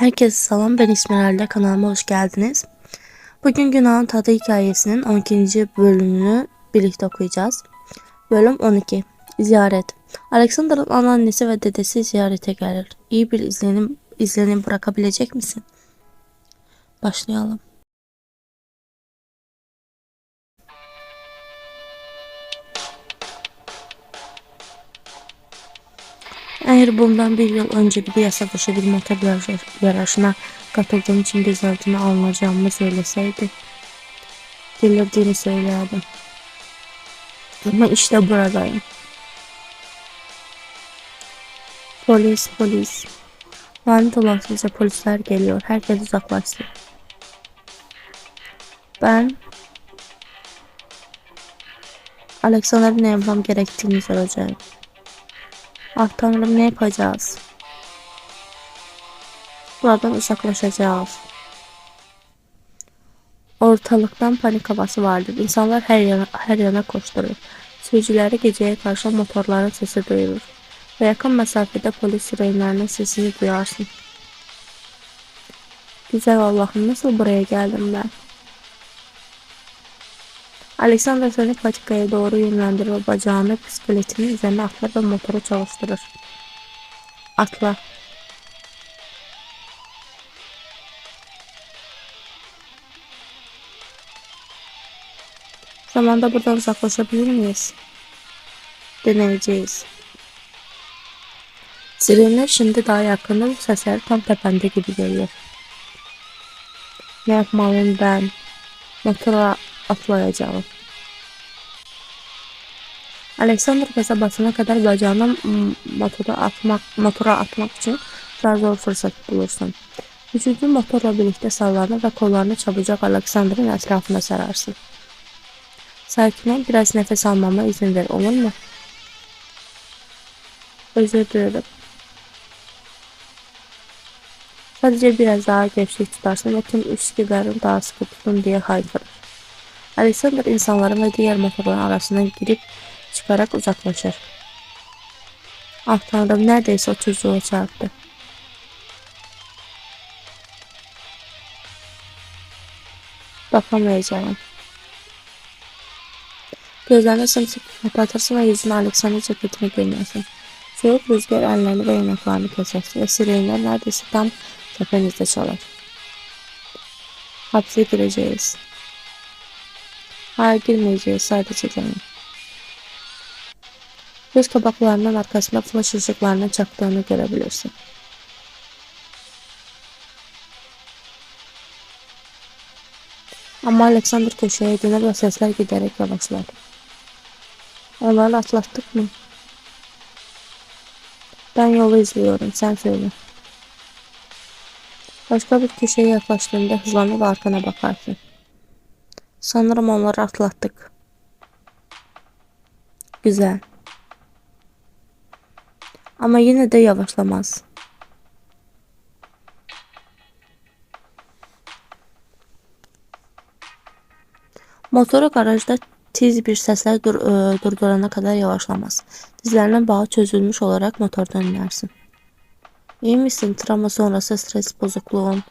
Herkese selam ben İsmail kanalıma hoş geldiniz. Bugün Günahın Tadı hikayesinin 12. bölümünü birlikte okuyacağız. Bölüm 12 Ziyaret Alexander'ın anneannesi ve dedesi ziyarete gelir. İyi bir izlenim, izlenim bırakabilecek misin? Başlayalım. Eğer bundan bir yıl önce bir yasa dışı bir motor yarış- yarışına katıldığım için gözaltına alınacağımı söyleseydi, delirdiğini söylerdim. Ama işte buradayım. Polis, polis. Lanet olasıca polisler geliyor. Herkes uzaklaştı. Ben Alexander'ın ne yapmam gerektiğini soracağım. Ah tanrım ne yapacağız? Buradan uzaklaşacağız. Ortalıktan panik havası vardır. İnsanlar her yana, her yana koşturur. Sürücüleri geceye karşı motorların sesi duyulur. Ve yakın mesafede polis sirenlerinin sesini duyarsın. Güzel Allah'ım nasıl buraya geldim ben? Alexander seni patikaya doğru yönlendirir ve bacağını bisikletinin üzerine atlar ve motoru çalıştırır. Atla. Zamanda buradan uzaklaşabilir miyiz? Deneyeceğiz. Sirenler şimdi daha yakındır. Sesler tam tepende gibi geliyor. Ne yapmalıyım ben? Motora atlayacağım. Alexander kasabasına kadar bacağını m- motora atmak, motora atmak için zar zor fırsat bulursun. Vücudu motorla birlikte sallanır ve kollarını çabucak Alexander'ın etrafına sararsın. Sakin ol, biraz nefes almama izin ver, olur mu? Özür dilerim. Sadece biraz daha gevşek tutarsın ve tüm üstkilerin daha sıkı tutun diye haykırır. Alexander insanların ve diğer motorların arasına girip çıkarak uzaklaşır. Ah tanrım neredeyse o çocuğa çarptı. Bakamayacağım. Gözlerini sımsıkı kapatırsın ve yüzünü Alexander ceketine gömersin. Soğuk rüzgar ellerini ve yanaklarını keser ve sirenler neredeyse tam tepenizde çalar. Hapse gireceğiz. Hayır girmeyeceğiz sadece canım. Göz kabaklarının arkasında flash ışıklarının çaktığını görebilirsin. Ama Alexander köşeye döner ve sesler giderek yavaşlar. Onları atlattık mı? Ben yolu izliyorum, sen söyle. Başka bir köşeye yaklaştığında hızlanır ve arkana bakarsın. Sanırım onları atlattık. Güzel. Ama yine de yavaşlamaz. Motoru garajda tiz bir sesle dur, e, durdurana kadar yavaşlamaz. Dizlerinin bağı çözülmüş olarak motordan inersin. İyi misin? Travma sonrası stres bozukluğun.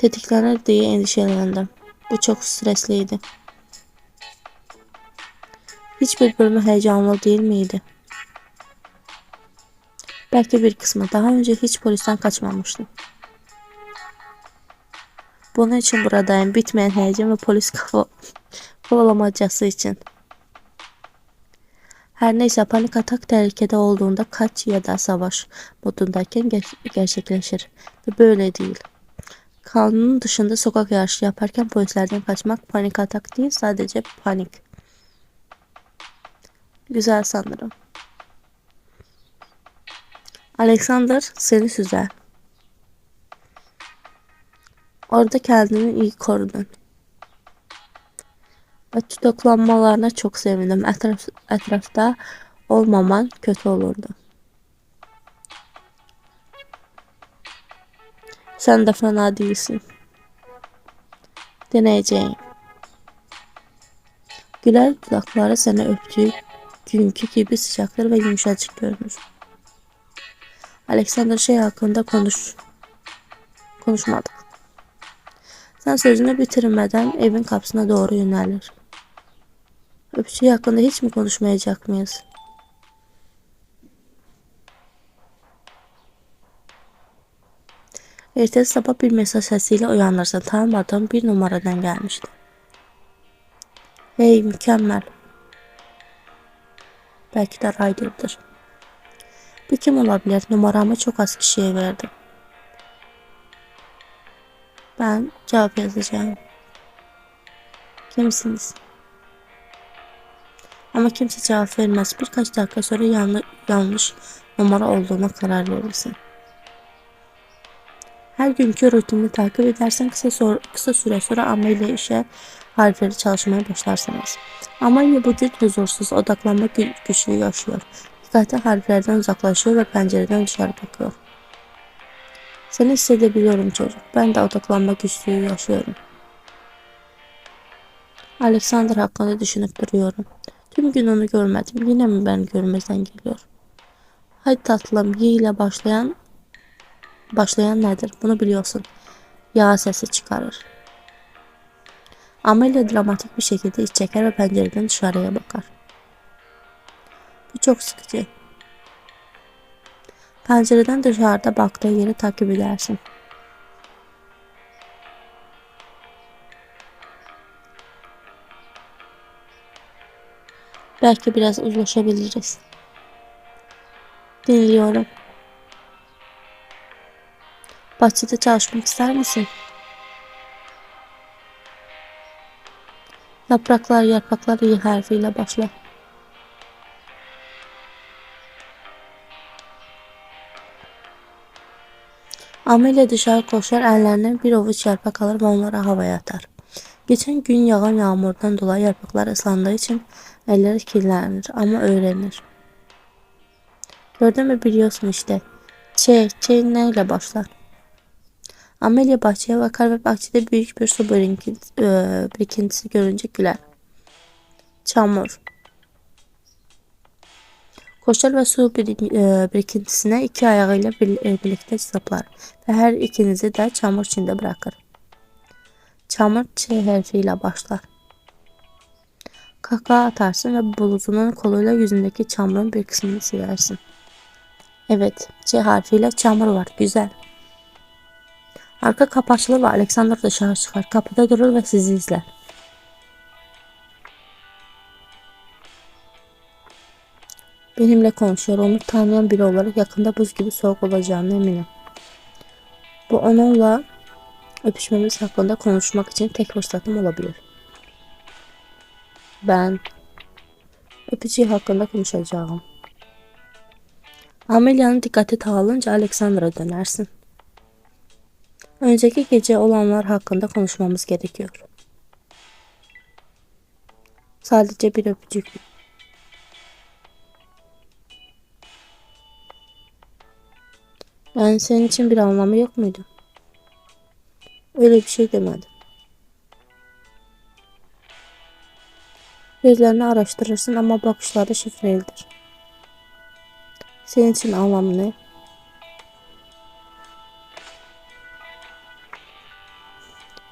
Tetiklenir diye endişelendim. Bu çok stresliydi. Hiçbir bölümü heyecanlı değil miydi? Belki bir kısmı. Daha önce hiç polisten kaçmamıştım. Bunun için buradayım. Bitmeyen heyecan ve polis kovalamacası için. Her neyse panik atak tehlikede olduğunda kaç ya da savaş modundayken ger- gerçekleşir. Ve böyle değil. Kanunun dışında sokak yarışı yaparken polislerden kaçmak panik atak değil sadece panik. Güzel sanırım. Alexander seni süzer. Orada kendini iyi korudun. Ve tutuklanmalarına çok sevindim. Etraf, etrafta olmaman kötü olurdu. Sen de fena değilsin. Deneyeceğim. Güler dudakları seni öptüğü günkü gibi sıcaktır ve yumuşacık görünür. Alexander şey hakkında konuş konuşmadık. Sen sözünü bitirmeden evin kapısına doğru yönelir. Öpücüğü hakkında hiç mi konuşmayacak mıyız? Ertesi sabah bir mesaj sesiyle uyanırsa tanımadığım bir numaradan gelmişti. Hey mükemmel. Belki de Ryder'dır. Bu kim olabilir? Numaramı çok az kişiye verdim. Ben cevap yazacağım. Kimsiniz? Ama kimse cevap vermez. Birkaç dakika sonra yanlış numara olduğuna karar verirsin. Her günkü rutinini takip edersen kısa, sor, kısa süre sonra amelya işe harfleri çalışmaya başlarsınız. Amelya bugün huzursuz, odaklanma gü güçlüğü yaşıyor. Dikkati harflerden uzaklaşıyor ve pencereden dışarı bakıyor. Seni hissedebiliyorum çocuk. Ben de odaklanma güçlüğü yaşıyorum. Alexander hakkında düşünüp duruyorum. Tüm gün onu görmedim. Yine mi beni görmezden geliyor? Hadi tatlım, Y ile başlayan başlayan nedir? Bunu biliyorsun. Yağ sesi çıkarır. Amelia dramatik bir şekilde iç çeker ve pencereden dışarıya bakar. Bu çok sıkıcı. Pencereden dışarıda baktığı yeri takip edersin. Belki biraz uzlaşabiliriz. Dinliyorum. Bahçede çalışmak ister misin? Yapraklar yapraklar iyi harfiyle başlar. Amelia dışarı koşar, ellerine bir avuç yarpak alır ve onları havaya atar. Geçen gün yağan yağmurdan dolayı yapraklar ıslandığı için elleri kirlenir ama öğrenir. Gördün mü biliyorsun işte. Ç, Ç neyle başlar? Amelia bahçeye bakar ve bahçede büyük bir su e, birikintisi görünce güler. Çamur. Koşar ve su e, birikintisine iki ayağıyla e, birlikte zıplar ve her ikinizi de çamur içinde bırakır. Çamur Ç harfiyle başlar. Kahkaha atarsın ve bulutunun koluyla yüzündeki çamurun bir kısmını silersin. Evet, Ç harfiyle çamur var. Güzel. Arka kapı ve Alexander dışarı çıkar. Kapıda durur ve sizi izler. Benimle konuşuyor. Onu tanıyan biri olarak yakında buz gibi soğuk olacağını eminim. Bu onunla öpüşmemiz hakkında konuşmak için tek fırsatım olabilir. Ben öpücüğü hakkında konuşacağım. Amelia'nın dikkati dağılınca Alexander'a dönersin. Önceki gece olanlar hakkında konuşmamız gerekiyor. Sadece bir öpücük. Yani senin için bir anlamı yok muydu? Öyle bir şey demedim. Gözlerini araştırırsın ama bakışları şifrelidir. Senin için anlamı ne?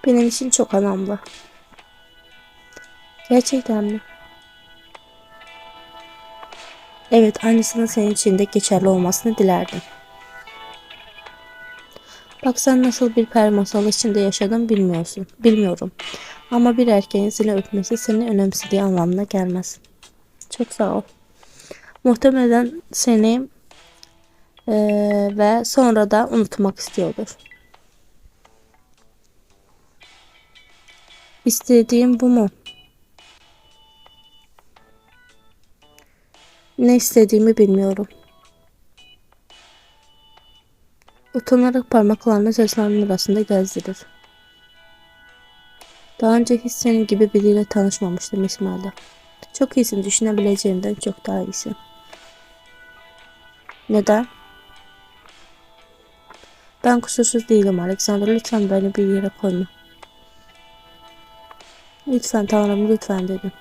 Benim için çok önemli. Gerçekten mi? Evet, aynısının senin için de geçerli olmasını dilerdim. Bak sen nasıl bir peri masalı içinde yaşadın bilmiyorsun. Bilmiyorum. Ama bir erkeğin seni öpmesi seni önemsediği anlamına gelmez. Çok sağ ol. Muhtemelen seni e, ve sonra da unutmak istiyordur. İstediğim bu mu? Ne istediğimi bilmiyorum. Utanarak parmaklarını saçlarının arasında gezdirir. Daha önce hiç senin gibi biriyle tanışmamıştım İsmail'de. Çok iyisin düşünebileceğimden çok daha iyisin. Neden? Ben kusursuz değilim Alexander lütfen beni bir yere koyma. Lütfen Tanrım lütfen dedim.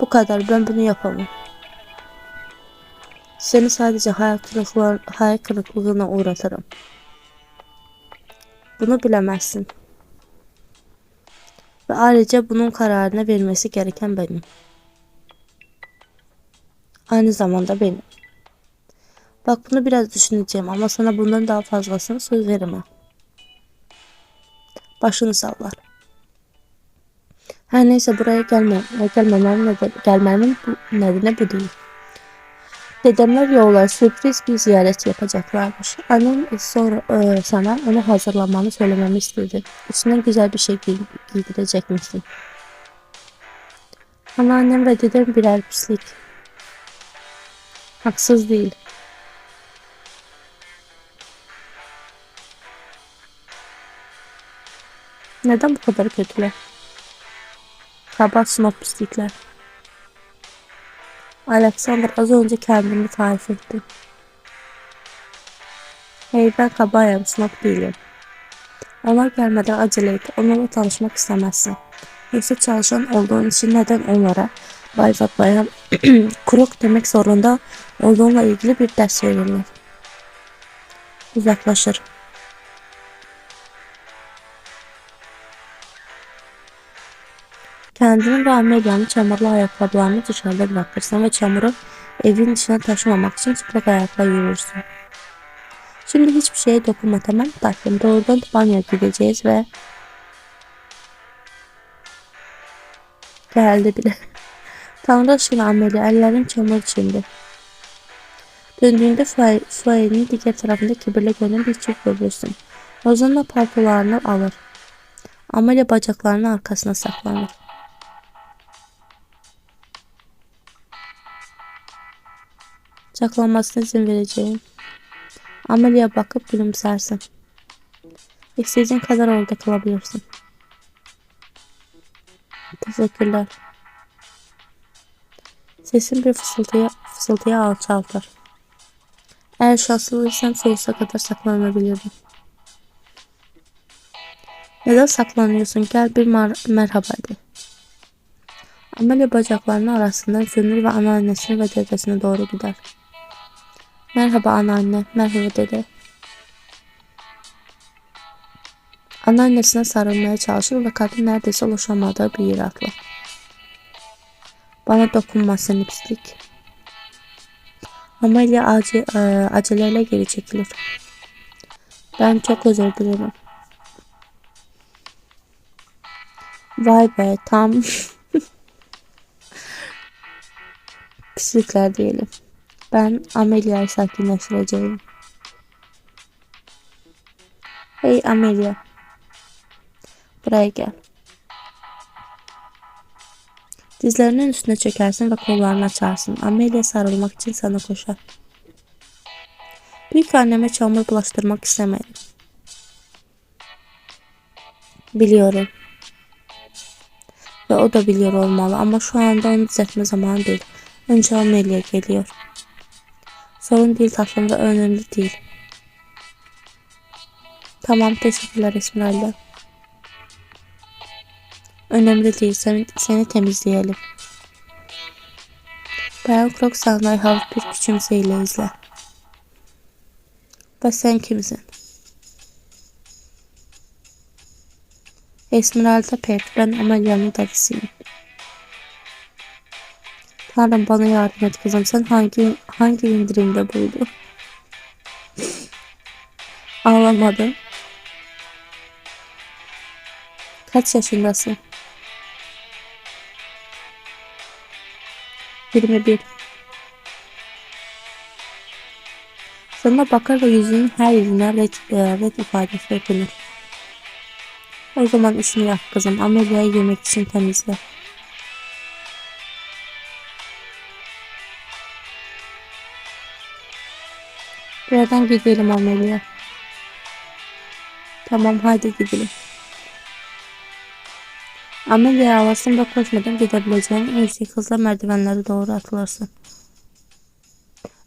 Bu kadar ben bunu yapamam. Seni sadece hayal, kırıklığı, hayal kırıklığına uğratırım. Bunu bilemezsin. Ve ayrıca bunun kararını vermesi gereken benim. Aynı zamanda benim. Bak bunu biraz düşüneceğim ama sana bundan daha fazlasını söz veremem. Başını sallar. Her neyse buraya gelmem, gelmemem neden, gelmemin bu, nedeni bu değil. Dedemler yollar sürpriz bir ziyaret yapacaklarmış. Annem sonra e, sana onu hazırlamanı söylememi istedi. Üstüne güzel bir şey giy giydirecekmişsin. Anneannem ve dedem birer pislik. Haksız değil. Neden bu kadar kötüler? Kabat sınıf pislikler. Alexander az önce kendini tarif etti. Hey ben kabayım, sınıf değilim. Onlar gelmeden acele et. Onlarla tanışmak istemezsin. Yoksa çalışan olduğun için neden onlara Bay Fatma'ya kuruk demek zorunda olduğunla ilgili bir ders verilir. Uzaklaşır. Kendini ve Amelia'nın çamurlu ayakkabılarını dışarıda bırakırsın ve çamuru evin dışına taşımamak için çıplak ayakla yürürsün. Şimdi hiçbir şeye dokunma tamam mı tatlım? Doğrudan banyoya gideceğiz ve geldi bile. Tanrı aşkına Amelia ellerin çamur içinde. Döndüğünde fuayenin diğer tarafında kibirle görünen bir çift görürsün. Ozan'la paltolarını alır. Amelia bacaklarını arkasına saklanır. Saklanmasına izin vereceğim. Amelia bakıp gülümsersin. İstediğin kadar orada kalabilirsin. Teşekkürler. Sesin bir fısıltıya, fısıltıya alçaltır. Eğer şanslıysam sonsuza kadar saklanabilirim. Neden saklanıyorsun? Gel bir merhaba de. Amelia bacaklarının arasından sönür ve anneannesine ve dedesine doğru gider. Merhaba anneanne, merhaba dede. Anneannesine sarılmaya çalışır ve kadın neredeyse ulaşamadığı bir atlar. Bana dokunma seni pislik. Amelia acı, e, aceleyle geri çekilir. Ben çok özür dilerim. Vay be tam pislikler diyelim. Ben Amelia'yı sakinleştireceğim. Hey Amelia. Buraya gel. Dizlerinin üstüne çökersin ve kollarını açarsın. Amelia sarılmak için sana koşar. Büyük anneme çamur bulaştırmak istemedim. Biliyorum. Ve o da biliyor olmalı ama şu anda onu düzeltme zamanı değil. Önce Amelia geliyor. Sorun değil tatlım önemli değil. Tamam teşekkürler Esmeralda. Önemli değil seni, seni temizleyelim. Bayan Crocsanda'yı hafif bir küçümseyle izle. Ve sen kimsin? Esmeralda Pet, ben Amelia'nın dadısıyım. Tanrım bana yardım et kızım. Sen hangi hangi indirimde buldu? Ağlamadım. Kaç yaşındasın? 21. Sana bakar ve yüzünün her yüzüne red, e, red ifadesi okunur. O zaman işini yap kızım. Amelia'yı yemek için temizle. Buradan gidelim Amelia. Tamam hadi gidelim. Amelia havasında koşmadan gidebileceğin en iyisi hızla merdivenlere doğru atlarsın.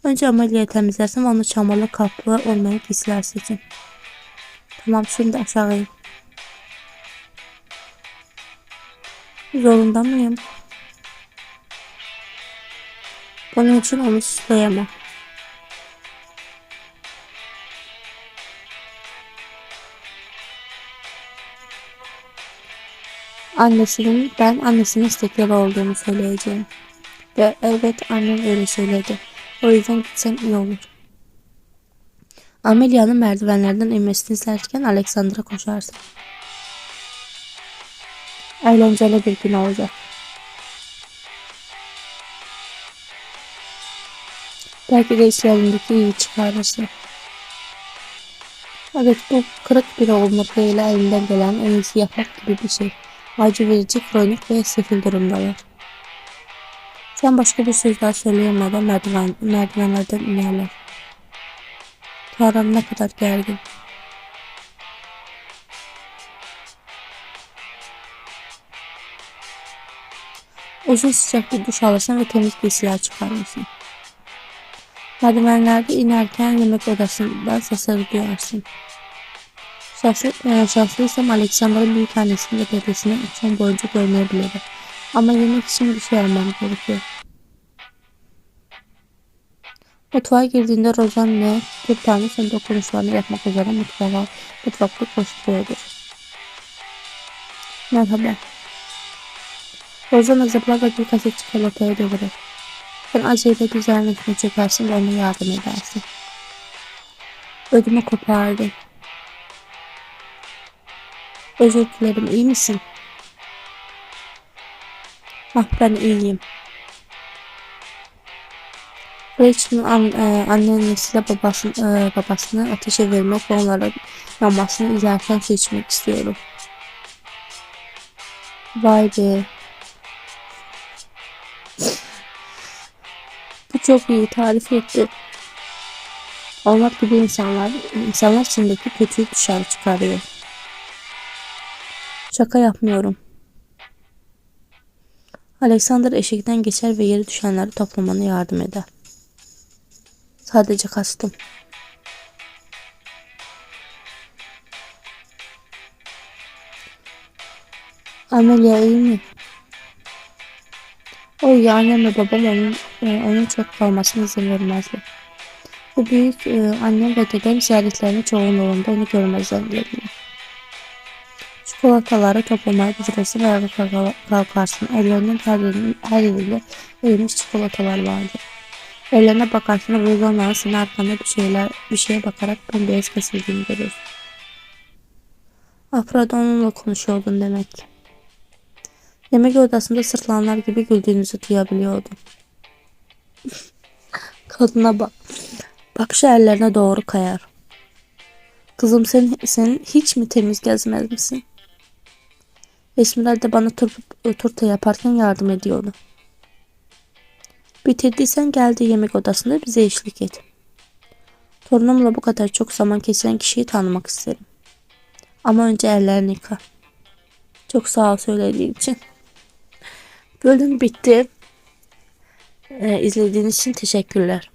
Önce Amelia'yı temizlersin ve onu çamurlu kaplı olmayan giysiler seçin. Tamam şimdi aşağı. Zorunda mıyım? Bunun için onu süsleyemem. Annesinin ben annesinin istekleri olduğunu söyleyeceğim. Ve evet annem öyle söyledi. O yüzden gitsen iyi olur. Amelia'nın merdivenlerden inmesini izlerken Alexandra koşarsın. Eğlenceli bir gün olacak. Belki de işlerindeki iyi çıkarırsın. Evet bu kırık bir olmakıyla elinden gelen en iyisi yapmak gibi bir şey. Acı verici, kronik ve sefil durumdalar. Sen başka bir söz daha söyleyemeden merdiven, merdivenlerden inerler. Tanrım ne kadar gergin. Uzun sıcak bir duş alırsın ve temiz giysiler çıkarırsın. Merdivenlerde inerken yemek odasında sesleri duyarsın. Şahsı, e, şanslıysam Alexandra'nın büyük annesini ve dedesini akşam boyunca görmeyebilirim. Ama yemek için bir şey almam gerekiyor. Mutfağa girdiğinde Rozanne bir tane son dokunuşlarını yapmak üzere mutfağa, mutfakta koşturuyordur. Merhaba. Rozan zıplar ve bir kaset çikolataya devirir. Sen acıyla güzel üstüne çökersin ve ona yardım edersin. Ödümü kopardın. Özür dilerim iyi misin? Ah ben iyiyim. Rachel'ın an, e, annesiyle babasını, e, babasını ateşe vermek ve onların yanmasını izlerken su içmek istiyorum. Vay be. Bu çok iyi tarif etti. Olmak gibi insanlar, insanlar içindeki kötüyü dışarı çıkarıyor. Şaka yapmıyorum. Alexander eşikten geçer ve yere düşenleri toplamana yardım eder. Sadece kastım. Amelia iyi mi? O iyi annem ve babam onun, e, onun çok kalmasına izin vermezdi. Bu büyük e, annem ve dedem ziyaretlerine çoğunluğunda onu görmezlerdi. Çikolataları toplamaya ve ayağa kalkarsın. Yerinin, her yerinde erimiş çikolatalar vardı. Ellerine bakarsın ve onların senin arkanda bir şeyler bir şeye bakarak bembeyaz kesildiğini görürsün. Afra'da onunla konuşuyordun demek. Yemek odasında sırtlanlar gibi güldüğünüzü duyabiliyordum. Kadına bak. Bakışı ellerine doğru kayar. Kızım sen, sen hiç mi temiz gezmez misin? Esmeralda bana tur, turta yaparken yardım ediyordu. Bitirdiysen geldi yemek odasında bize eşlik et. Torunumla bu kadar çok zaman geçiren kişiyi tanımak isterim. Ama önce ellerini yıka. Çok sağ ol söylediğin için. Bölüm bitti. Ee, izlediğiniz için teşekkürler.